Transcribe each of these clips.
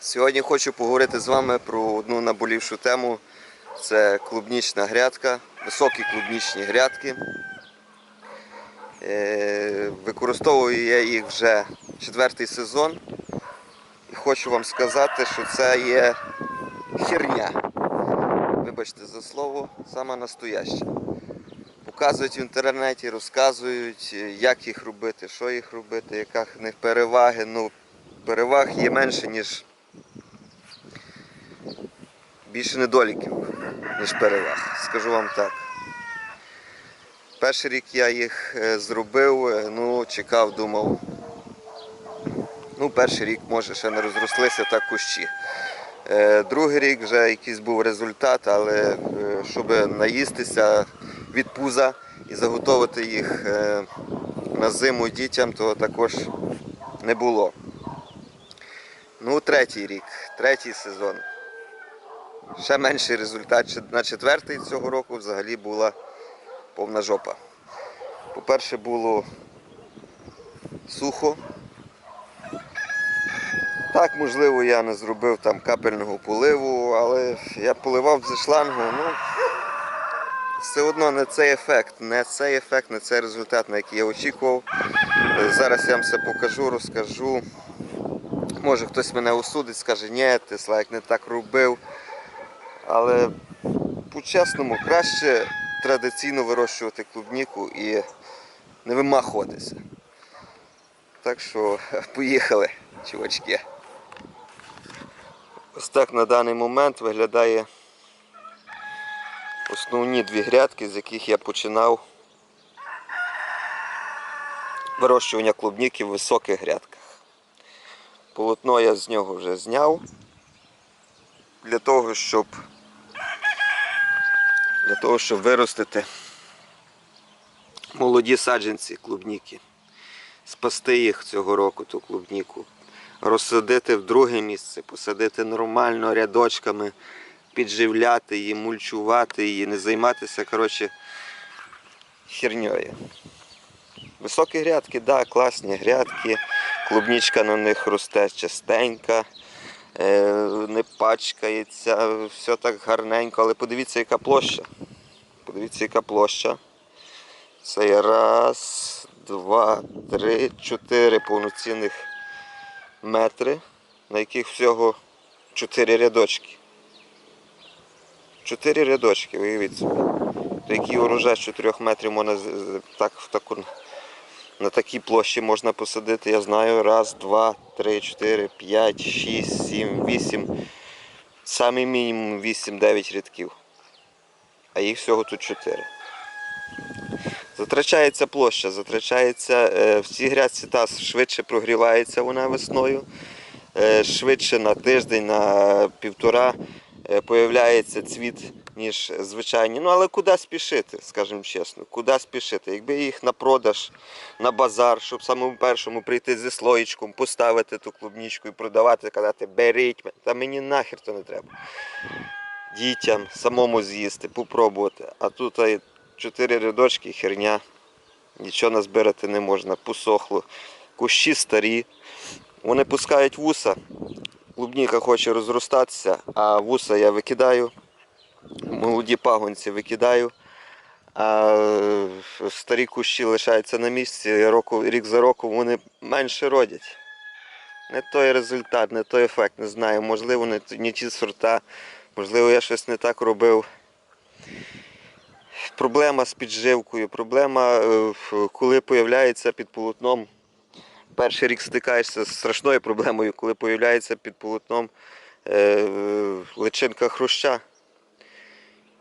Сьогодні хочу поговорити з вами про одну наболівшу тему. Це клубнічна грядка, високі клубнічні грядки. Е, Використовую я їх вже четвертий сезон. І хочу вам сказати, що це є херня. Вибачте за слово, саме настояще. Показують в інтернеті, розказують, як їх робити, що їх робити, яка в них переваги. Ну, переваг є менше, ніж більше недоліків, ніж переваг. Скажу вам так. Перший рік я їх е, зробив, е, ну, чекав, думав. Ну, перший рік, може, ще не розрослися так кущі. Е, Другий рік вже якийсь був результат, але щоб наїстися від пуза і заготовити їх на зиму дітям, то також не було. Ну, третій рік, третій сезон. Ще менший результат. На четвертий цього року взагалі була повна жопа. По-перше, було сухо. Так, можливо, я не зробив там капельного поливу, але я поливав зі шлангу, ну все одно не цей ефект, не цей ефект, не цей результат, на який я очікував. Зараз я вам все покажу, розкажу. Може хтось мене осудить, скаже, ні, ти Слайк не так робив. Але по-чесному краще традиційно вирощувати клубніку і не вимахуватися. Так що поїхали, чувачки. Ось так на даний момент виглядає основні дві грядки, з яких я починав вирощування клубніки в високих грядках. Полотно я з нього вже зняв для того, щоб для того, щоб виростити молоді саджанці клубніки, спасти їх цього року, ту клубніку, розсадити в друге місце, посадити нормально рядочками, підживляти її, мульчувати її, не займатися коротше, херньою. Високі грядки, да, класні грядки, клубнічка на них росте частенька, е, не пачкається, все так гарненько, але подивіться, яка площа. Подивіться, яка площа. Це є раз, два, три, чотири повноцінних метри, на яких всього чотири рядочки. Чотири рядочки, уявіть собі. То який урожай з 4 метрів можна так, в таку, на такій площі можна посадити, я знаю, раз, два, три, чотири, п'ять, шість, сім, вісім. Самий мінімум 8-9 рядків. А їх всього тут 4. Затрачається площа, затрачається е, в цій грядці та швидше прогрівається вона весною. Е, швидше на тиждень, на півтора е, появляється цвіт, ніж звичайні. Ну але куди спішити, скажімо чесно, куди спішити? Якби їх на продаж, на базар, щоб самому першому прийти зі слоєчком, поставити ту клубнічку і продавати, казати, беріть, та мені нахер то не треба. Дітям самому з'їсти, попробувати. А тут чотири рядочки, херня, нічого назбирати не можна, посохло. Кущі старі, вони пускають вуса. Клубніка хоче розростатися, а вуса я викидаю, молоді пагонці викидаю, а старі кущі лишаються на місці, року, рік за роком вони менше родять. Не той результат, не той ефект, не знаю. Можливо, не ті сорта, можливо, я щось не так робив. Проблема з підживкою, проблема, е, коли появляється під полотном перший рік стикаєшся з страшною проблемою, коли появляється під полотном е, личинка хруща.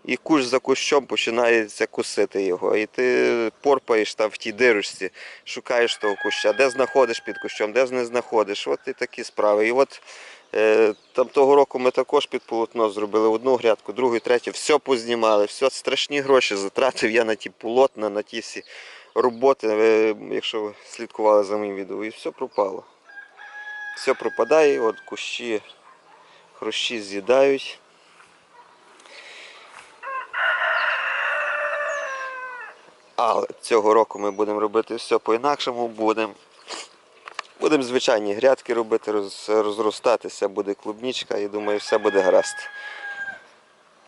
І кущ за кущом починається кусити його. І ти порпаєш там в тій дирочці, шукаєш того куща, де знаходиш під кущом, де не знаходиш. От і такі справи. І от е, там того року ми також під полотно зробили одну грядку, другу, третю, все познімали, все страшні гроші затратив я на ті полотна, на ті всі роботи, ви, якщо ви слідкували за моїм відео, і все пропало. Все пропадає, от кущі, хрущі з'їдають. Але цього року ми будемо робити все по-інакшому, будемо Будемо звичайні грядки робити, роз- розростатися, буде клубнічка і думаю, все буде гаразд.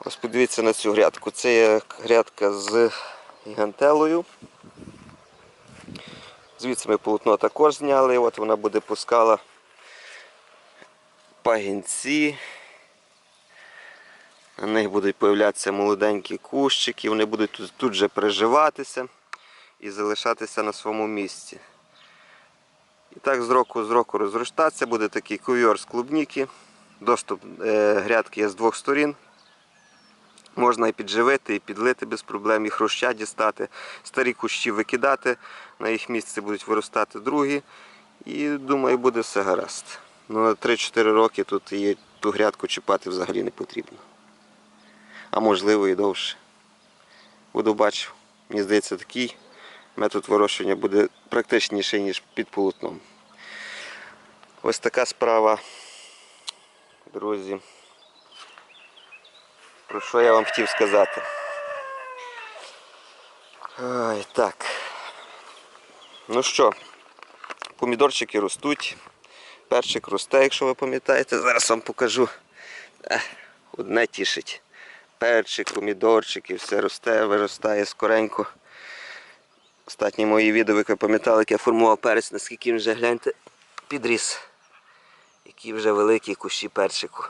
Ось подивіться на цю грядку. Це є грядка з гігантелою. Звідси ми полотно також зняли, от вона буде пускала пагінці. На них будуть появлятися молоденькі кущики, вони будуть тут, тут же приживатися і залишатися на своєму місці. І так з року з року розростатися, буде такий ковьор з клубніки. Доступ е, грядки є з двох сторін. Можна і підживити, і підлити без проблем, і хруща дістати, старі кущі викидати, на їх місці будуть виростати другі. І думаю, буде все гаразд. Ну, на 3-4 роки тут її ту грядку чіпати взагалі не потрібно. А можливо і довше. Буду бачив. Мені здається, такий метод вирощування буде практичніший, ніж під полотном. Ось така справа, друзі. Про що я вам хотів сказати? Ой, так. Ну що, помідорчики ростуть. Перчик росте, якщо ви пам'ятаєте. Зараз вам покажу. Одне тішить. Перчик, помідорчики, все росте, виростає скоренько. Останні мої відео, ви пам'ятали, як я формував перець, наскільки вже гляньте, підріс. Які вже великі кущі перчику.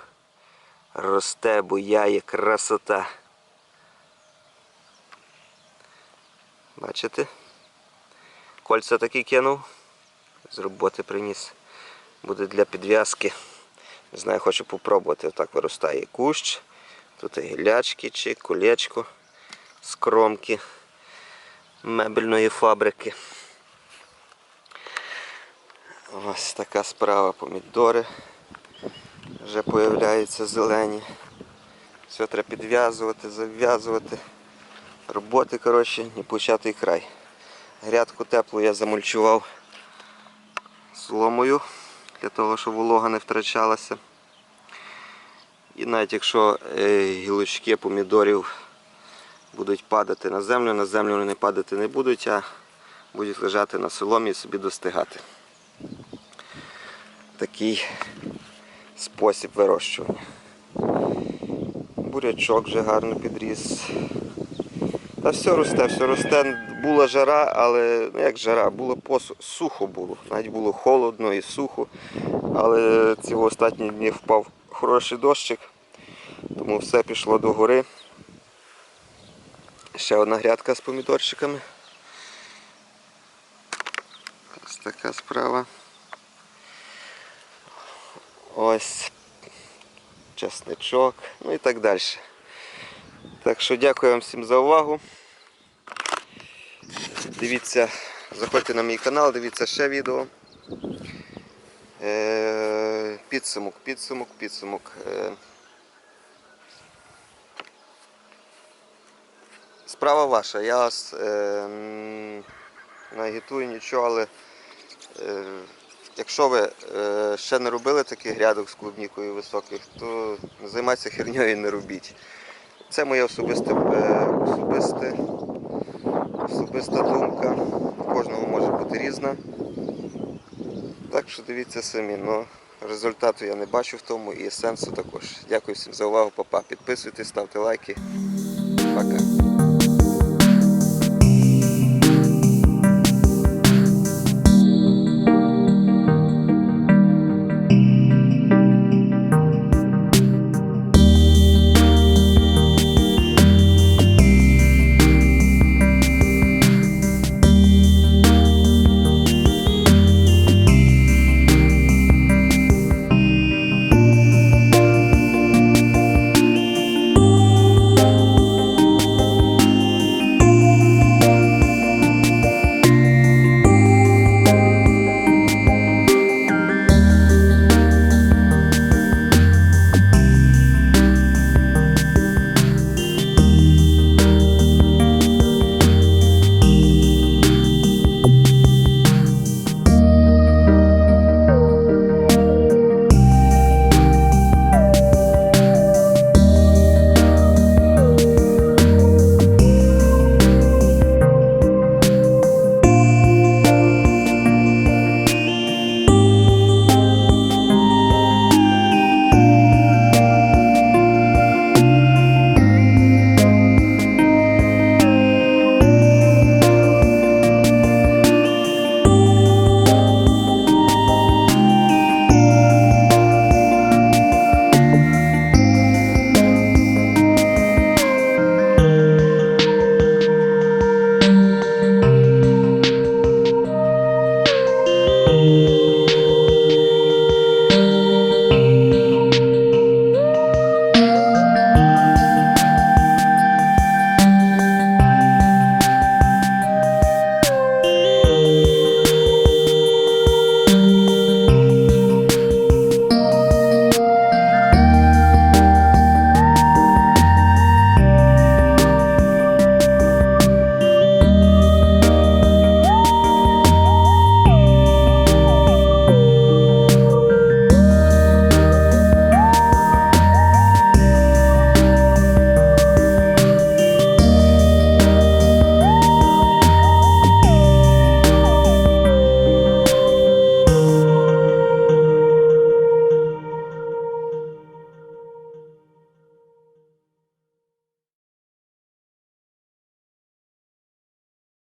Росте, буяє, красота. Бачите? Кольця такі кинув. З роботи приніс. Буде для підв'язки. Не знаю, хочу попробувати. Отак виростає кущ. Тут і гілячки чи колечко з кромки мебельної фабрики. Ось така справа помідори. Вже появляються зелені. Все треба підв'язувати, зав'язувати. Роботи, коротше, не початий край. Грядку теплу я замульчував соломою для того, щоб волога не втрачалася. І навіть якщо е, гілочки помідорів будуть падати на землю, на землю вони падати не будуть, а будуть лежати на соломі і собі достигати. Такий спосіб вирощування. Бурячок вже гарно підріс. Та все росте, все росте. Була жара, але ну як жара, було посу... сухо було. Навіть було холодно і сухо. Але ці останні дні впав хороший дощик, тому все пішло до гори. Ще одна грядка з помідорчиками. Ось така справа. Ось чесничок, ну і так далі. Так що дякую вам всім за увагу. Дивіться, заходьте на мій канал, дивіться ще відео. Е, підсумок, підсумок, підсумок. Е, справа ваша. Я вас е, не агітую нічого, але якщо ви ще не робили таких грядок з клубнікою високих, то займайтеся херньою і не робіть. Це моя особиста, особисте, особиста думка. Кожного може бути різна. Так що дивіться самі. Ну, результату я не бачу в тому і сенсу також. Дякую всім за увагу, папа. Підписуйтесь, ставте лайки. Пока.